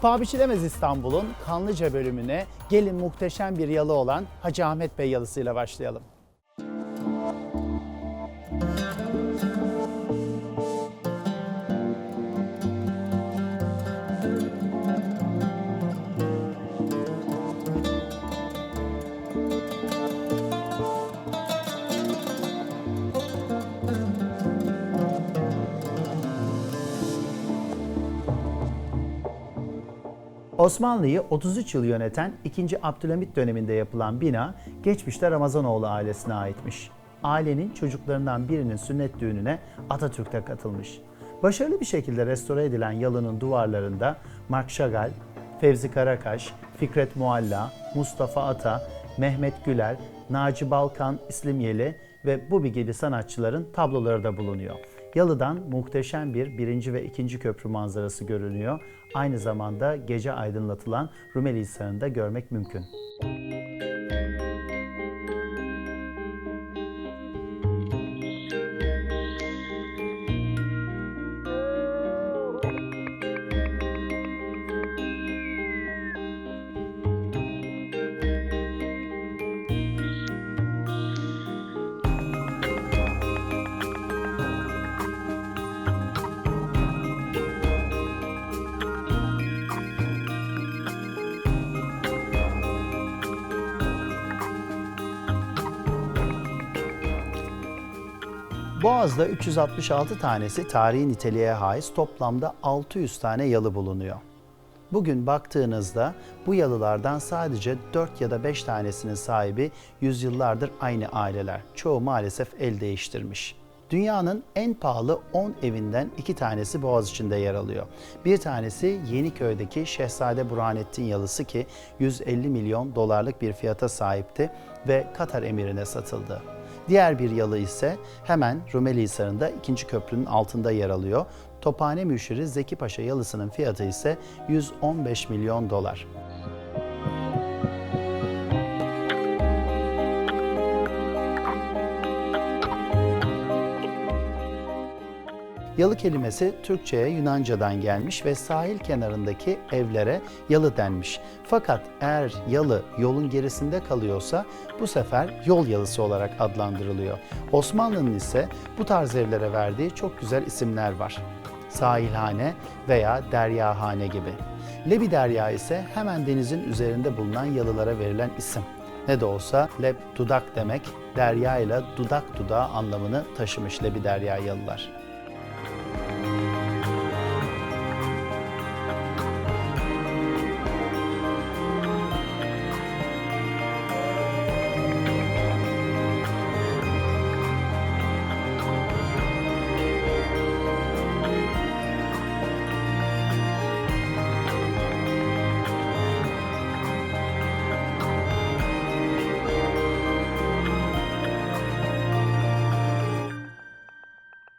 Paha biçilemez İstanbul'un Kanlıca bölümüne gelin muhteşem bir yalı olan Hacı Ahmet Bey yalısıyla başlayalım. Osmanlı'yı 33 yıl yöneten 2. Abdülhamit döneminde yapılan bina geçmişte Ramazanoğlu ailesine aitmiş. Ailenin çocuklarından birinin sünnet düğününe Atatürk de katılmış. Başarılı bir şekilde restore edilen yalının duvarlarında Mark Chagall, Fevzi Karakaş, Fikret Mualla, Mustafa Ata, Mehmet Güler, Naci Balkan İslimyeli ve Bubi gibi sanatçıların tabloları da bulunuyor. Yalı'dan muhteşem bir birinci ve ikinci köprü manzarası görünüyor. Aynı zamanda gece aydınlatılan Rumeli Hisarı'nı da görmek mümkün. Boğaz'da 366 tanesi tarihi niteliğe haiz toplamda 600 tane yalı bulunuyor. Bugün baktığınızda bu yalılardan sadece 4 ya da 5 tanesinin sahibi yüzyıllardır aynı aileler. Çoğu maalesef el değiştirmiş. Dünyanın en pahalı 10 evinden 2 tanesi Boğaziçi'nde yer alıyor. Bir tanesi Yeniköy'deki Şehzade Burhanettin yalısı ki 150 milyon dolarlık bir fiyata sahipti ve Katar emirine satıldı. Diğer bir yalı ise hemen Rumeli Hisarı'nda ikinci köprünün altında yer alıyor. Tophane Müşiri Zeki Paşa yalısının fiyatı ise 115 milyon dolar. Yalı kelimesi Türkçe'ye Yunanca'dan gelmiş ve sahil kenarındaki evlere yalı denmiş. Fakat eğer yalı yolun gerisinde kalıyorsa bu sefer yol yalısı olarak adlandırılıyor. Osmanlı'nın ise bu tarz evlere verdiği çok güzel isimler var. Sahilhane veya deryahane gibi. Lebi Derya ise hemen denizin üzerinde bulunan yalılara verilen isim. Ne de olsa leb dudak demek, derya ile dudak dudağı anlamını taşımış Lebi Derya yalılar.